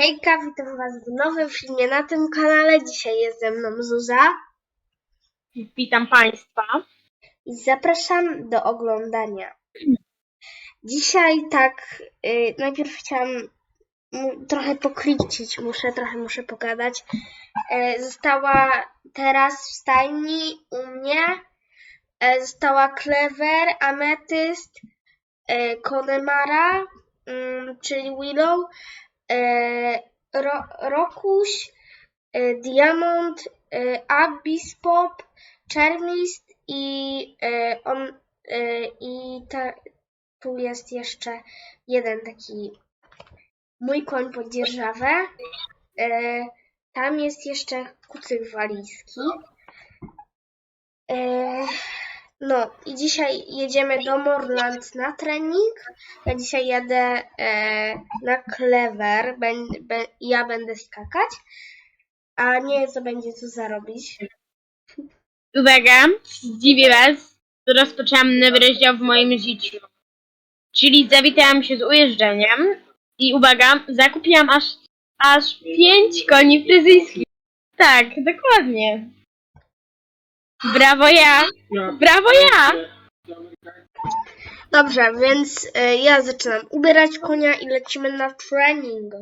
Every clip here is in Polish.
Hejka, witam Was w nowym filmie na tym kanale. Dzisiaj jest ze mną Zuza Witam Państwa. i zapraszam do oglądania. Dzisiaj tak, y, najpierw chciałam trochę pokliczyć, muszę, trochę muszę pogadać. E, została teraz w stajni u mnie, e, została Clever, Ametyst, e, Konemara, mm, czyli Willow, Ro, Rokuś, e, Diamond, e, Abyss Pop, Czermist i e, on e, i ta, tu jest jeszcze jeden taki mój koń pod dzierżawę. E, tam jest jeszcze kucyk walijski. No i dzisiaj jedziemy do Morland na trening. Ja dzisiaj jadę e, na Clever. Będ, be, ja będę skakać. A nie co będzie co zarobić. Uwaga, zdziwię Was. Rozpoczęłam nowy rozdział w moim życiu. Czyli zawitałam się z ujeżdżeniem i uwaga, zakupiłam aż, aż pięć koni fryzyjskich. Tak, dokładnie. Brawo ja! Brawo ja! Dobrze, więc e, ja zaczynam ubierać konia i lecimy na trening.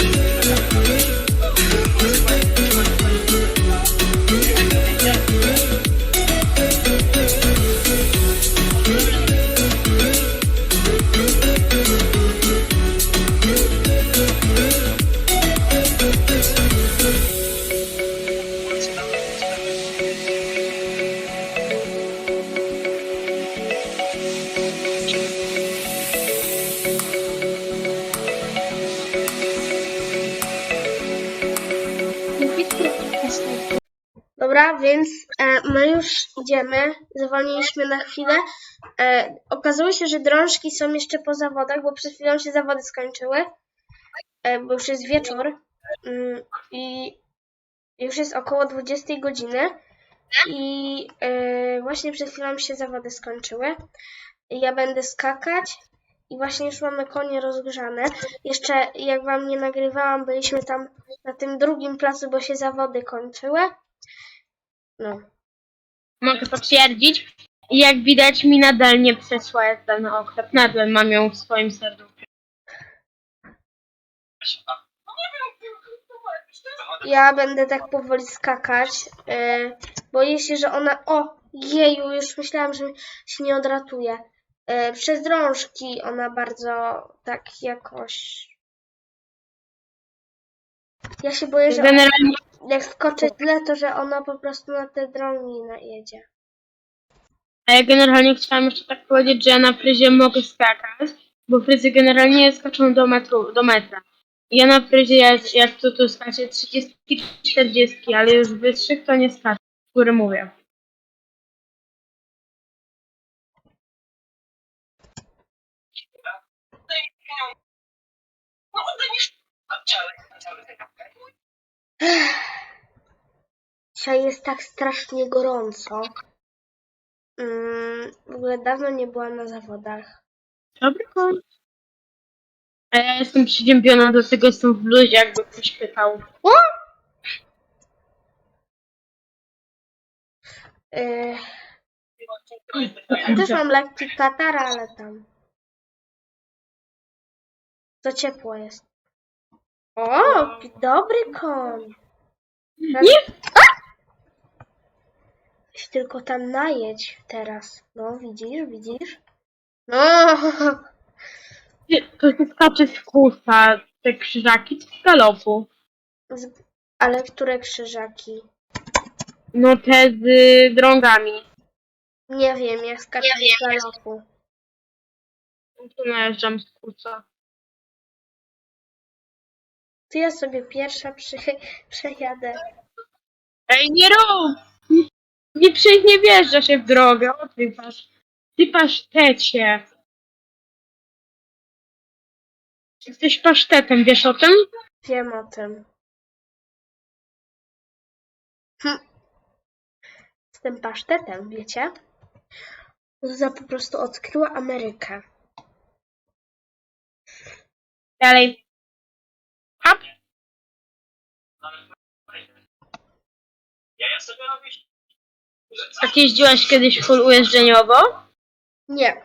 Yeah. Dobra, więc e, My już idziemy, zwolniliśmy na chwilę. E, okazało się, że drążki są jeszcze po zawodach, bo przed chwilą się zawody skończyły, e, bo już jest wieczór mm, i już jest około 20 godziny i e, właśnie przed chwilą się zawody skończyły. Ja będę skakać i właśnie już mamy konie rozgrzane. Jeszcze jak wam nie nagrywałam, byliśmy tam na tym drugim placu, bo się zawody kończyły. No. Mogę potwierdzić. I jak widać mi nadal nie przesła na oklep. Nadal mam ją w swoim serduchu. Ja będę tak powoli skakać. Yy, boję się, że ona. O! Jeju, już myślałam, że się nie odratuje. Yy, przez drążki ona bardzo tak jakoś. Ja się boję, że Generalnie jak skoczę źle, to że ona po prostu na te drogi najedzie. A ja generalnie chciałam jeszcze tak powiedzieć, że ja na fryzie mogę skakać, bo fryzy generalnie skaczą do, metru, do metra. Ja na fryzie, jak, jak tu, tu skaczę 30-40, ale już wyższych to nie skaczę, z góry mówię. Dzisiaj jest tak strasznie gorąco. Mm, w ogóle dawno nie byłam na zawodach. Dobry koń. A ja jestem przyziębiona, do tego jestem w bluzie, jakby ktoś pytał. Yy, też mam lekki katar, ale tam. Za ciepło jest. O, dobry koń. Nie! Tylko tam najedź teraz. No, widzisz, widzisz? No, To się skacze z kusa, te krzyżaki, czy z galopu. z- ale które krzyżaki? No te z y, drągami. Nie wiem, jak skaczę z galopu. Tu najeżdżam z kusa. To ja sobie pierwsza przy, przejadę. Ej, nie rób! Nie, nie, przy- nie wjeżdża się w drogę, o ty pasz. Ty pasztecie. Jesteś pasztetem, wiesz o tym? Wiem o tym. Hm. Z tym pasztetem, wiecie? Zuza po prostu odkryła Amerykę. Dalej. Hop. Jak jeździłaś kiedyś full ujeżdżeniowo? Nie.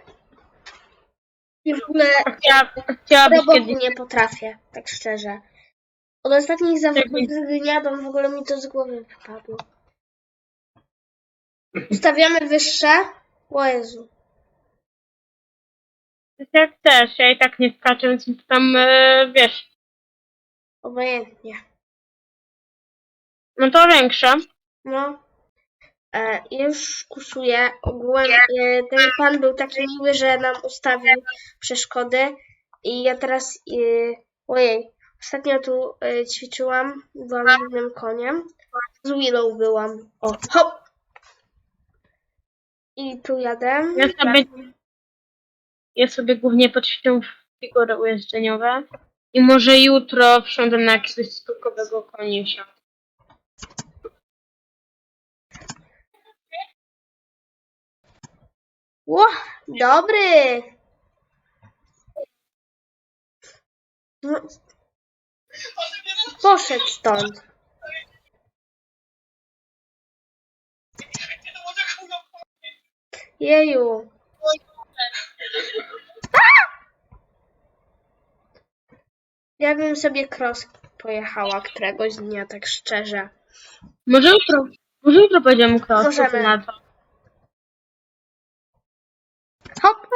I w ogóle A Chciała, a chciałabyś kiedyś... nie potrafię, tak szczerze. Od ostatnich zawodów z gniadą w ogóle mi to z głowy wypadło. Ustawiamy wyższe. O Jezu. Jak chcesz, ja i tak nie skaczę, więc tam, e, wiesz, Obojętnie. no to większe. No. E, już kusuję. Ogółem e, ten pan był taki miły, że nam ustawił przeszkody. I ja teraz. E, ojej. Ostatnio tu ćwiczyłam. Byłam z jednym koniem. Z Willow byłam. O, hop! I tu jadę. Ja sobie, ja sobie głównie poćwiczę figury ujeżdżeniowe i może jutro wsiądę na jakiegoś skokowego konisia. Ło, dobry! No. Poszedł stąd. Jeju. Ja bym sobie cross pojechała któregoś dnia, tak szczerze. Może jutro, może jutro pojedziemy cross, Możemy. na?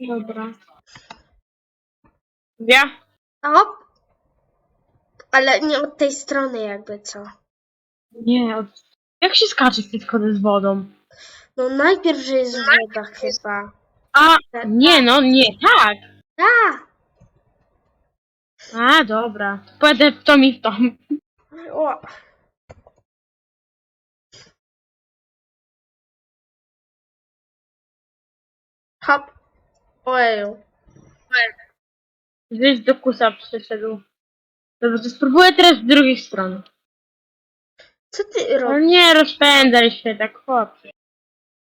Dobra. Ja? Hop. Ale nie od tej strony jakby co. Nie. Od... Jak się skacze z tej schody z wodą? No najpierw, że jest woda chyba. A, nie no, nie, tak. A! A, dobra. Pójdę w tom i w tom. O. Hop. Ojeju. Gdzieś do kusa przyszedł. Dobra, to spróbuję teraz z drugiej strony. Co ty robisz? nie rozpędzaj się tak, chłopie.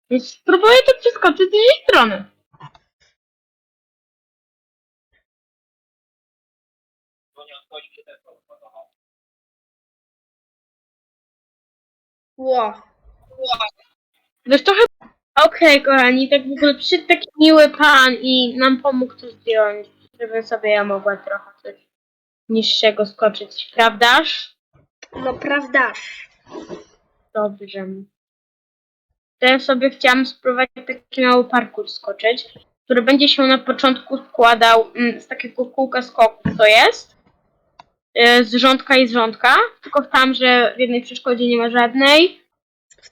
Więc spróbuję to przeskoczyć z drugiej strony. Ło. Wiesz, trochę... Okej, kochani, tak w ogóle przyszedł taki miły pan i nam pomógł to zdjąć, żebym sobie ja mogła trochę coś niższego skoczyć, prawdaż? No prawdaż. Dobrze. To ja sobie chciałam spróbować taki mały parkour skoczyć, który będzie się na początku składał mm, z takiego kółka skoków, to jest. y, Z rządka i z rządka, tylko tam, że w jednej przeszkodzie nie ma żadnej.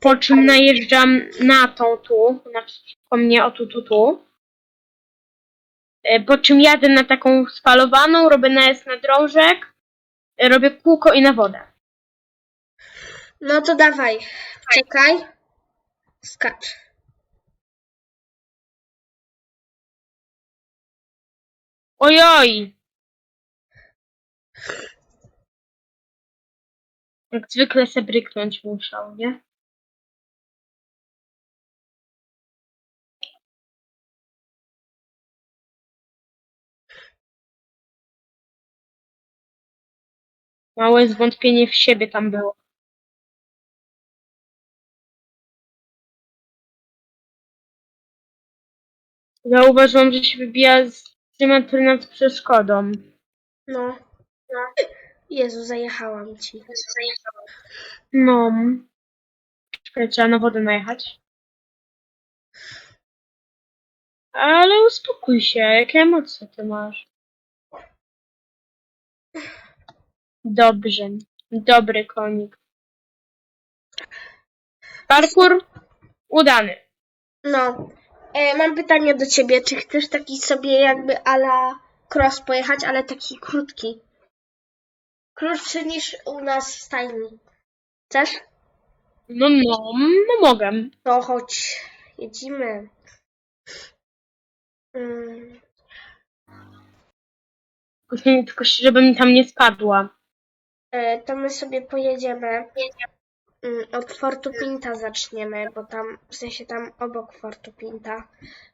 Po czym najeżdżam na tą tu, naprzeciwko mnie, o tu, tu, tu. Y, Po czym jadę na taką spalowaną, robię najazd na drążek, y, robię kółko i na wodę. No to dawaj. Czekaj. Skacz. Ojoj! Jak zwykle se bryknąć muszą, nie? Małe zwątpienie w siebie tam było. Zauważyłam, że się wybija z 3 metry nad przeszkodą. No. Jezu, zajechałam ci. No. Czekaj, trzeba na wodę najechać. Ale uspokój się, jakie emocje ty masz? Dobrze. Dobry konik. Parkour udany. No. E, mam pytanie do ciebie. Czy chcesz taki sobie jakby ala cross pojechać, ale taki krótki? Krótszy niż u nas w stajni. Chcesz? No, no, no mogę. To chodź. Jedziemy. Mm, tylko żebym tam nie spadła. E, to my sobie pojedziemy. Mm, Od Fortu Pinta zaczniemy, bo tam, w sensie tam obok Fortu Pinta,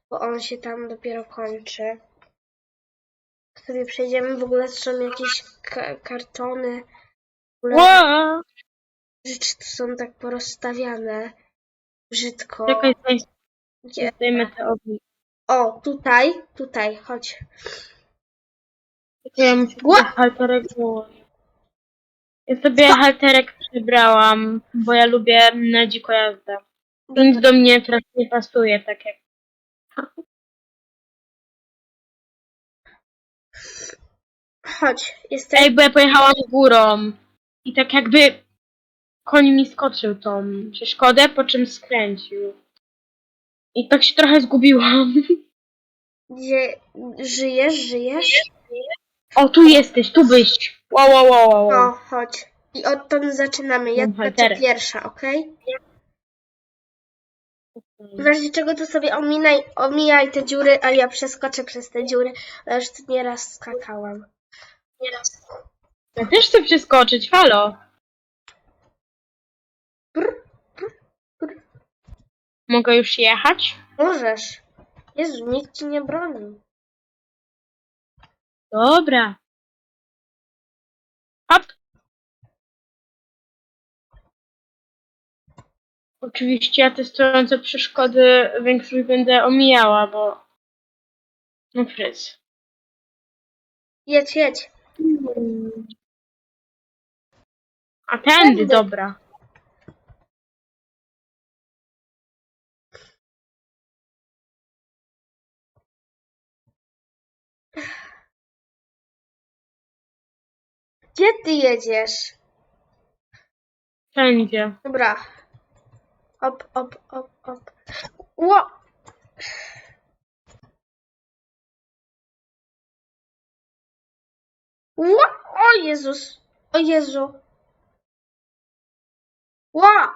bo on się tam dopiero kończy. Sobie przejdziemy, w ogóle są jakieś ka- kartony. W ogóle Ła! rzeczy tu są tak porozstawiane. Brzydko. Czekaj, zdejmę te ognie. O, tutaj, tutaj, chodź. Czekaj, Ja muszę halterek założyć. Ja sobie halterek przybrałam, bo ja lubię na dziko jazdę. Nic do mnie teraz nie pasuje, tak jak Chodź, jestem. Ej, bo ja pojechałam górą i tak jakby koń mi skoczył tą przeszkodę, po czym skręcił. I tak się trochę zgubiłam. Gdzie żyjesz, żyjesz? O, tu jesteś, tu byś. Wow, wow, wow, wow. O, wow. chodź. I odtąd zaczynamy. Ja Mam halterek. pierwsza, okej? W razie czego to sobie ominaj, omijaj te dziury, a ja przeskoczę przez te dziury. Ja już tu nieraz skakałam. Ja też chcę przeskoczyć, halo. Brr, brr. Mogę już jechać? Możesz. Jezu, nikt ci nie broni. Dobra. Oczywiście ja te stojące przeszkody większość będę omijała, bo... No fryz. Jedź, jedź. A tędy, dobra. Gdzie ty jedziesz? Tędzie. Dobra. Op, op, op, op. Ło! Ło! O Jezus! O Jezu! Ła!